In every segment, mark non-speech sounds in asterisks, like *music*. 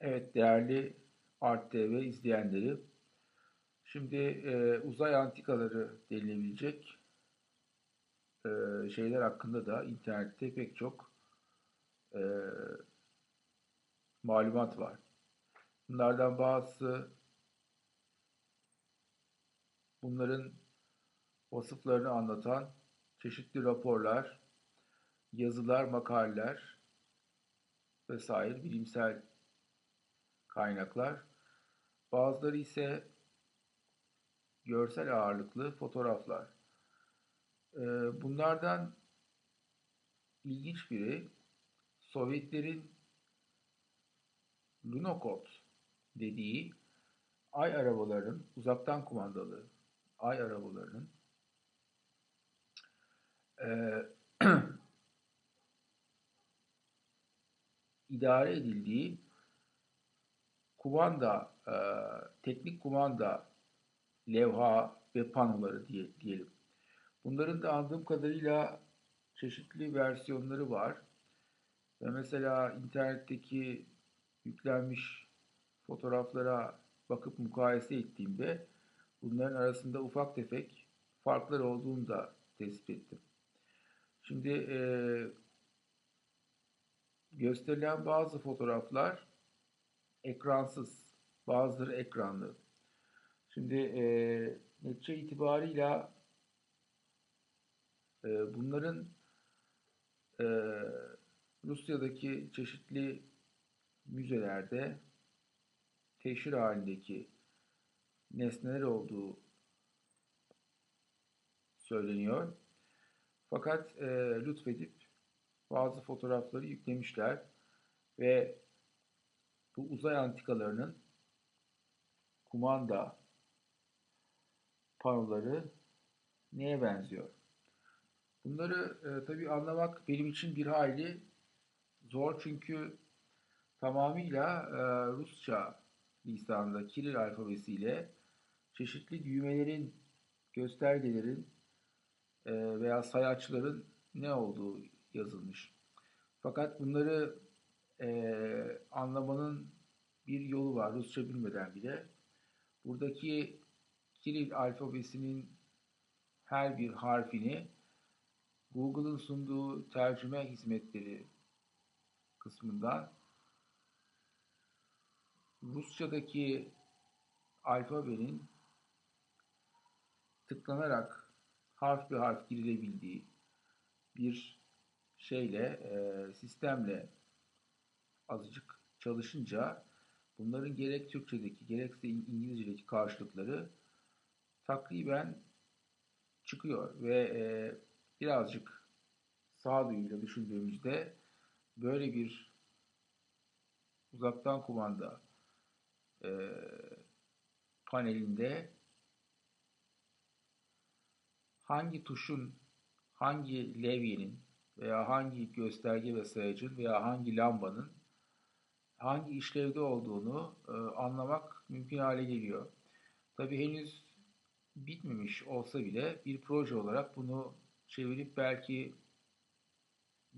Evet değerli Art TV izleyenleri. Şimdi e, uzay antikaları denilebilecek e, şeyler hakkında da internette pek çok e, malumat var. Bunlardan bazısı bunların vasıflarını anlatan çeşitli raporlar, yazılar, makaleler vesaire bilimsel kaynaklar. Bazıları ise görsel ağırlıklı fotoğraflar. Ee, bunlardan ilginç biri Sovyetlerin Lunokhod dediği ay arabalarının uzaktan kumandalı ay arabalarının e, *clears throat* idare edildiği kumanda, e, teknik kumanda levha ve panoları diye, diyelim. Bunların da anladığım kadarıyla çeşitli versiyonları var. Ve mesela internetteki yüklenmiş fotoğraflara bakıp mukayese ettiğimde bunların arasında ufak tefek farklar olduğunu da tespit ettim. Şimdi e, gösterilen bazı fotoğraflar ekransız, bazıları ekranlı. Şimdi e, netice itibarıyla e, bunların e, Rusya'daki çeşitli müzelerde teşhir halindeki nesneler olduğu söyleniyor. Fakat e, lütfedip bazı fotoğrafları yüklemişler ve bu uzay antikalarının kumanda panoları neye benziyor? Bunları e, tabii anlamak benim için bir hayli zor çünkü tamamıyla e, Rusça lisanında Kiril alfabesiyle çeşitli düğmelerin, göstergelerin e, veya sayaçların ne olduğu yazılmış. Fakat bunları e, anlamanın bir yolu var Rusça bilmeden bile. Buradaki Kiril alfabesinin her bir harfini Google'ın sunduğu tercüme hizmetleri kısmından Rusçadaki alfabenin tıklanarak harf bir harf girilebildiği bir şeyle, sistemle azıcık çalışınca bunların gerek Türkçedeki gerekse İngilizce'deki karşılıkları takriben çıkıyor ve e, birazcık sağduyuyla düşündüğümüzde böyle bir uzaktan kumanda e, panelinde hangi tuşun, hangi levyenin veya hangi gösterge ve sayacın veya hangi lambanın hangi işlevde olduğunu e, anlamak mümkün hale geliyor. Tabi henüz bitmemiş olsa bile bir proje olarak bunu çevirip belki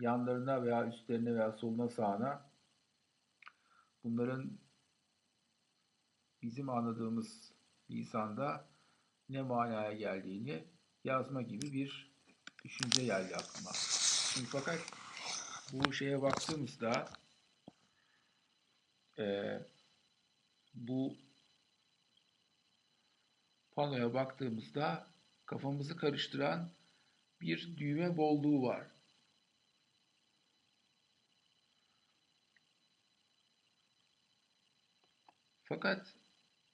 yanlarına veya üstlerine veya soluna sağına bunların bizim anladığımız lisanda ne manaya geldiğini yazma gibi bir düşünce geldi aklıma. Şimdi fakat bu şeye baktığımızda e, bu panoya baktığımızda kafamızı karıştıran bir düğme bolluğu var. Fakat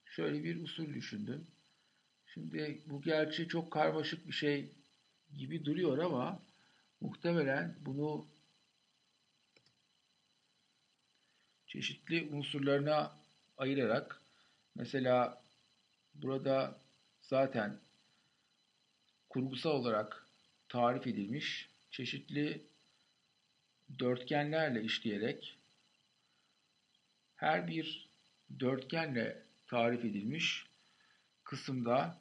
şöyle bir usul düşündüm. Şimdi bu gerçi çok karmaşık bir şey gibi duruyor ama muhtemelen bunu çeşitli unsurlarına ayırarak mesela burada zaten kurgusal olarak tarif edilmiş çeşitli dörtgenlerle işleyerek her bir dörtgenle tarif edilmiş kısımda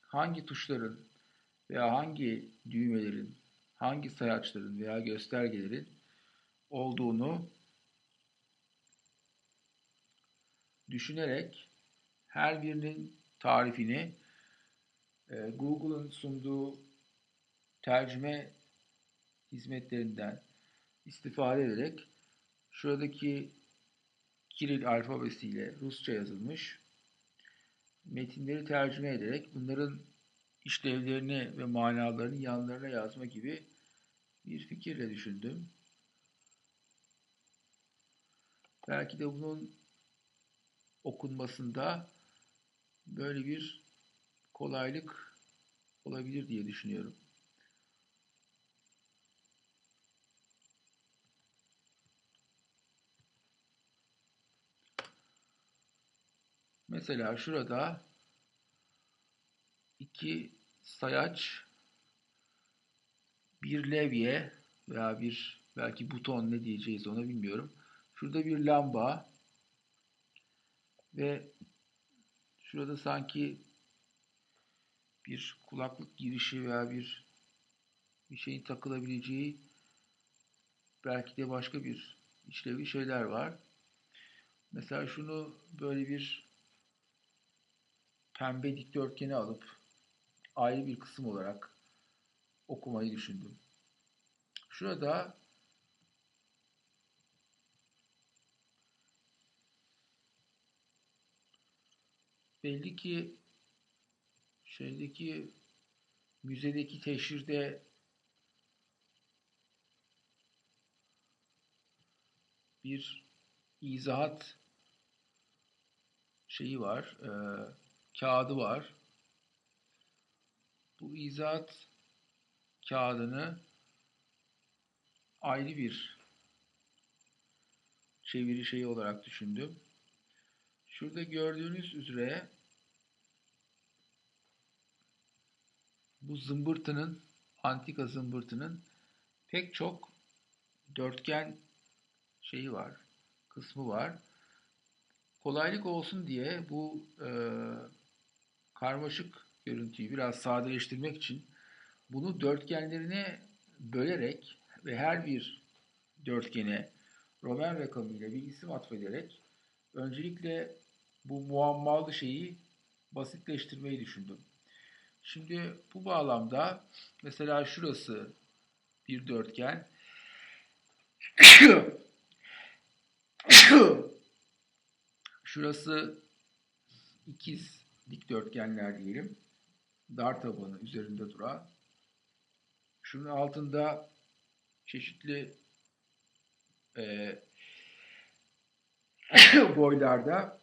hangi tuşların veya hangi düğmelerin, hangi sayaçların veya göstergelerin olduğunu düşünerek her birinin tarifini e, Google'ın sunduğu tercüme hizmetlerinden istifade ederek şuradaki Kiril alfabesiyle Rusça yazılmış metinleri tercüme ederek bunların işlevlerini ve manalarını yanlarına yazma gibi bir fikirle düşündüm. Belki de bunun okunmasında böyle bir kolaylık olabilir diye düşünüyorum. Mesela şurada iki sayaç, bir levye veya bir belki buton ne diyeceğiz ona bilmiyorum. Şurada bir lamba ve şurada sanki bir kulaklık girişi veya bir bir şeyin takılabileceği belki de başka bir işlevi şeyler var. Mesela şunu böyle bir pembe dikdörtgeni alıp ayrı bir kısım olarak okumayı düşündüm. Şurada belli ki şeydeki müzedeki teşhirde bir izahat şeyi var, e, kağıdı var. Bu izahat kağıdını ayrı bir çeviri şeyi olarak düşündüm. Şurada gördüğünüz üzere bu zımbırtının, antika zımbırtının pek çok dörtgen şeyi var, kısmı var. Kolaylık olsun diye bu e, karmaşık görüntüyü biraz sadeleştirmek için bunu dörtgenlerine bölerek ve her bir dörtgene Roman rakamıyla bir isim atfederek öncelikle bu muammalı şeyi basitleştirmeyi düşündüm. Şimdi bu bağlamda mesela şurası bir dörtgen. Şurası ikiz dikdörtgenler diyelim. Dar tabanı üzerinde duran. Şunun altında çeşitli e, boylarda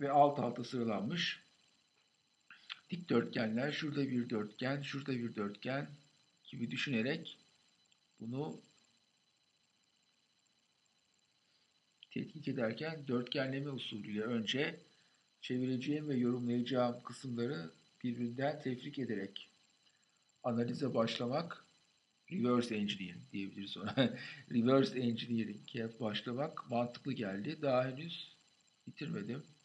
ve alt alta sıralanmış dikdörtgenler, şurada bir dörtgen, şurada bir dörtgen gibi düşünerek bunu tetkik ederken dörtgenleme usulüyle önce çevireceğim ve yorumlayacağım kısımları birbirinden tefrik ederek analize başlamak reverse engineering diyebiliriz ona. *laughs* reverse engineering'e başlamak mantıklı geldi. Daha henüz bitirmedim.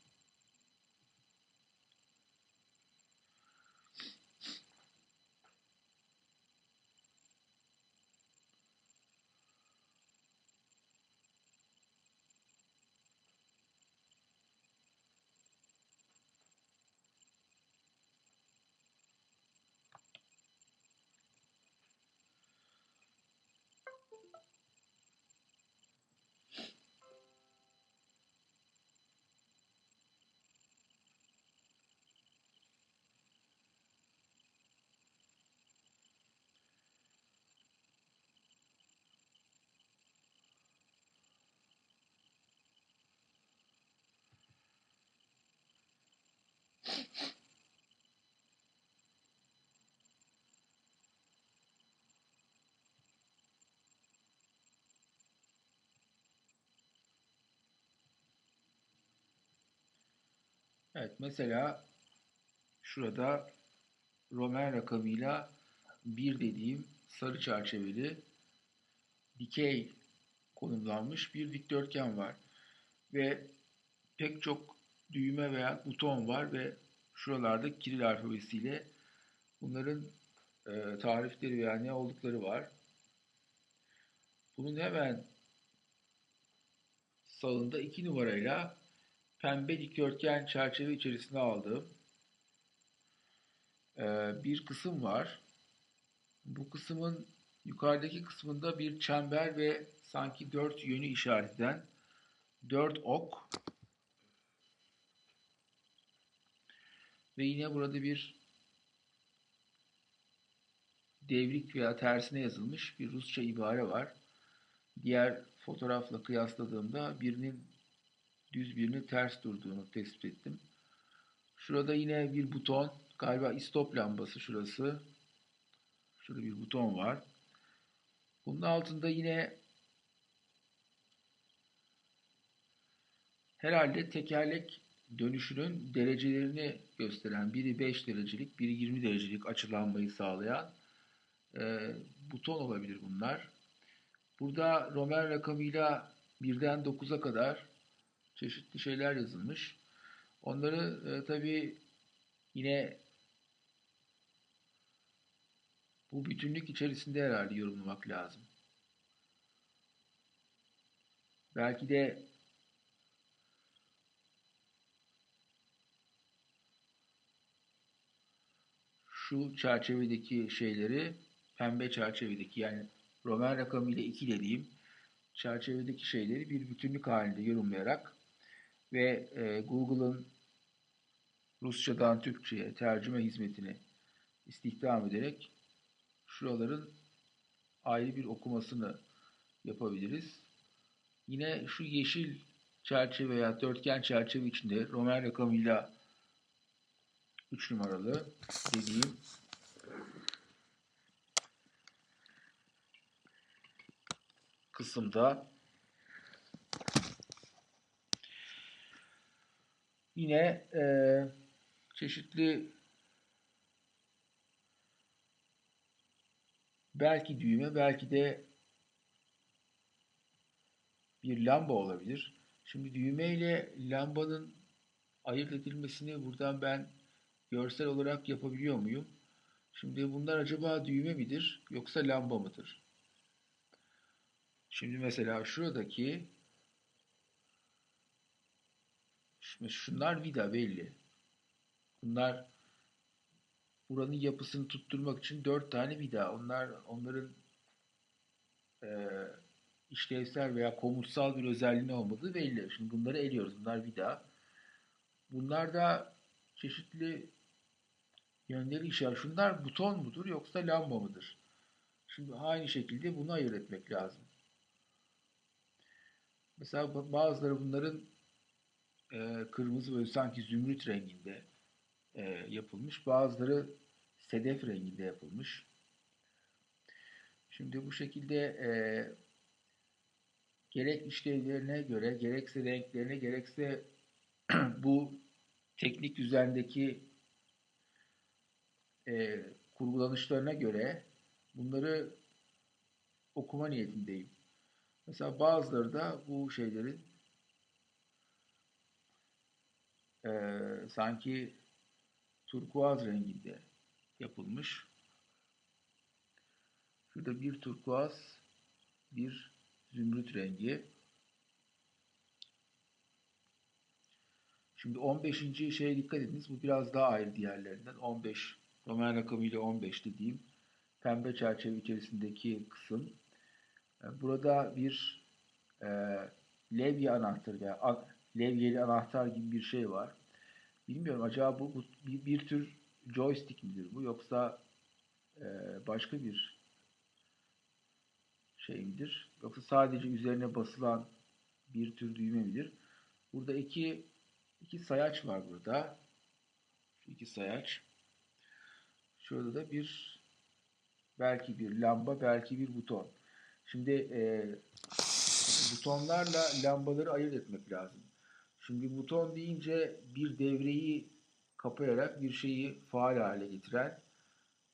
Evet mesela şurada Roman rakamıyla 1 dediğim sarı çerçeveli dikey konumlanmış bir dikdörtgen var. Ve pek çok düğme veya buton var ve şuralarda Kiril alfabesiyle bunların e, tarifleri veya ne oldukları var. Bunun hemen sağında 2 numarayla pembe dikdörtgen çerçeve içerisine aldığım e, bir kısım var. Bu kısmın yukarıdaki kısmında bir çember ve sanki dört yönü işaret eden dört ok ve yine burada bir devrik veya tersine yazılmış bir Rusça ibare var. Diğer fotoğrafla kıyasladığımda birinin düz birinin ters durduğunu tespit ettim. Şurada yine bir buton, galiba istop lambası şurası. Şurada bir buton var. Bunun altında yine herhalde tekerlek dönüşünün derecelerini gösteren biri 5 derecelik, biri 20 derecelik açılanmayı sağlayan e, buton olabilir bunlar. Burada Roman rakamıyla 1'den 9'a kadar çeşitli şeyler yazılmış. Onları e, tabi yine bu bütünlük içerisinde herhalde yorumlamak lazım. Belki de şu çerçevedeki şeyleri pembe çerçevedeki yani Roman rakamı ile 2 dediğim çerçevedeki şeyleri bir bütünlük halinde yorumlayarak ve e, Google'ın Rusçadan Türkçe'ye tercüme hizmetini istihdam ederek şuraların ayrı bir okumasını yapabiliriz. Yine şu yeşil çerçeve veya dörtgen çerçeve içinde Roman rakamıyla 3 numaralı dediğim kısımda yine e, çeşitli belki düğme belki de bir lamba olabilir. Şimdi düğme ile lambanın ayırt edilmesini buradan ben görsel olarak yapabiliyor muyum? Şimdi bunlar acaba düğme midir yoksa lamba mıdır? Şimdi mesela şuradaki şimdi şunlar vida belli. Bunlar buranın yapısını tutturmak için dört tane vida. Onlar onların e, işlevsel veya komutsal bir özelliği olmadığı belli. Şimdi bunları eliyoruz. Bunlar vida. Bunlar da çeşitli yönleri işaret. Şunlar buton mudur yoksa lamba mıdır? Şimdi aynı şekilde bunu ayırt etmek lazım. Mesela bazıları bunların e, kırmızı böyle sanki zümrüt renginde e, yapılmış. Bazıları sedef renginde yapılmış. Şimdi bu şekilde e, gerek işlevlerine göre, gerekse renklerine, gerekse *clears throat* bu teknik düzendeki e, kurgulanışlarına göre bunları okuma niyetindeyim. Mesela bazıları da bu şeylerin e, sanki turkuaz renginde yapılmış. Şurada bir turkuaz, bir zümrüt rengi. Şimdi 15. şeye dikkat ediniz. Bu biraz daha ayrı diğerlerinden. 15 Roman rakamıyla 15 dediğim pembe çerçeve içerisindeki kısım. E, burada bir e, levye anahtarı veya levyeli anahtar gibi bir şey var. Bilmiyorum acaba bu, bu bir, bir tür joystick midir bu yoksa e, başka bir şey midir? Yoksa sadece üzerine basılan bir tür düğme midir? Burada iki iki sayaç var burada. Şu iki sayaç. Şurada da bir belki bir lamba, belki bir buton. Şimdi e, butonlarla lambaları ayırt etmek lazım. Şimdi buton deyince bir devreyi kapayarak bir şeyi faal hale getiren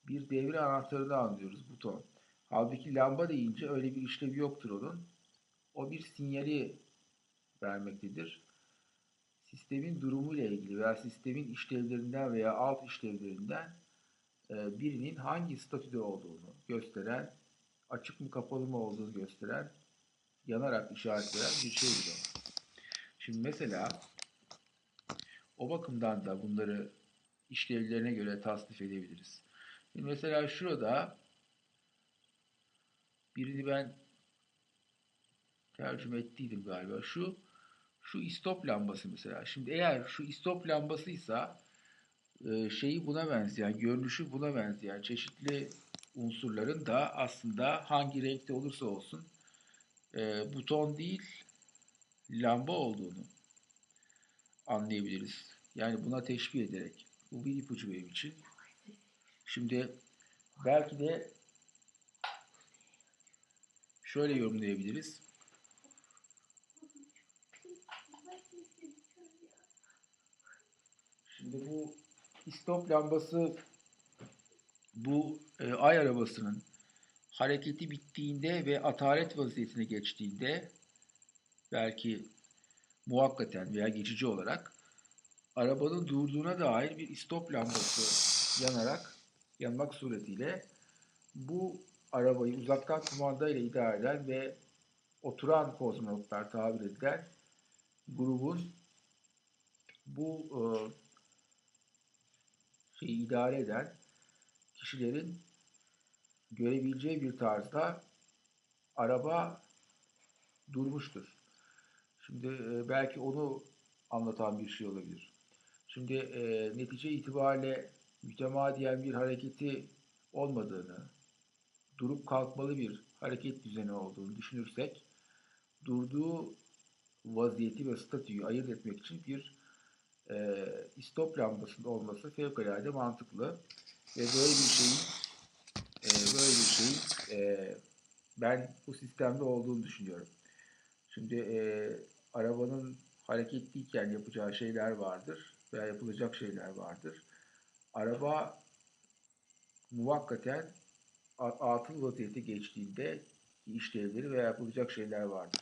bir devre anahtarını anlıyoruz buton. Halbuki lamba deyince öyle bir işlevi yoktur onun. O bir sinyali vermektedir. Sistemin durumu ile ilgili veya sistemin işlevlerinden veya alt işlevlerinden e, birinin hangi statüde olduğunu gösteren, açık mı kapalı mı olduğunu gösteren, yanarak işaret veren bir şeydir o. Şimdi mesela O bakımdan da bunları işlevlerine göre tasnif edebiliriz. Şimdi mesela şurada birini ben tercüme ettiydim galiba. Şu şu istop lambası mesela. Şimdi eğer şu istop lambasıysa e, şeyi buna benzeyen, görünüşü buna benzeyen çeşitli unsurların da aslında hangi renkte olursa olsun e, buton değil lamba olduğunu anlayabiliriz. Yani buna teşbih ederek. Bu bir ipucu benim için. Şimdi belki de şöyle yorumlayabiliriz. Şimdi bu istop lambası bu e, ay arabasının hareketi bittiğinde ve atalet vaziyetine geçtiğinde belki muhakkaten veya geçici olarak arabanın durduğuna dair bir istop lambası yanarak yanmak suretiyle bu arabayı uzaktan kumanda ile idare eden ve oturan kozmonotlar tabir edilen grubun bu e, şeyi idare eden kişilerin görebileceği bir tarzda araba durmuştur. Şimdi e, belki onu anlatan bir şey olabilir. Şimdi e, netice itibariyle mütemadiyen bir hareketi olmadığını, durup kalkmalı bir hareket düzeni olduğunu düşünürsek, durduğu vaziyeti ve statüyü ayırt etmek için bir e, istop lambasının olması fevkalade mantıklı ve böyle bir şeyin e, böyle bir şeyin e, ben bu sistemde olduğunu düşünüyorum. Şimdi e, arabanın hareketliyken yapacağı şeyler vardır veya yapılacak şeyler vardır. Araba muvakkaten atıl vaziyete geçtiğinde işlevleri veya yapılacak şeyler vardır.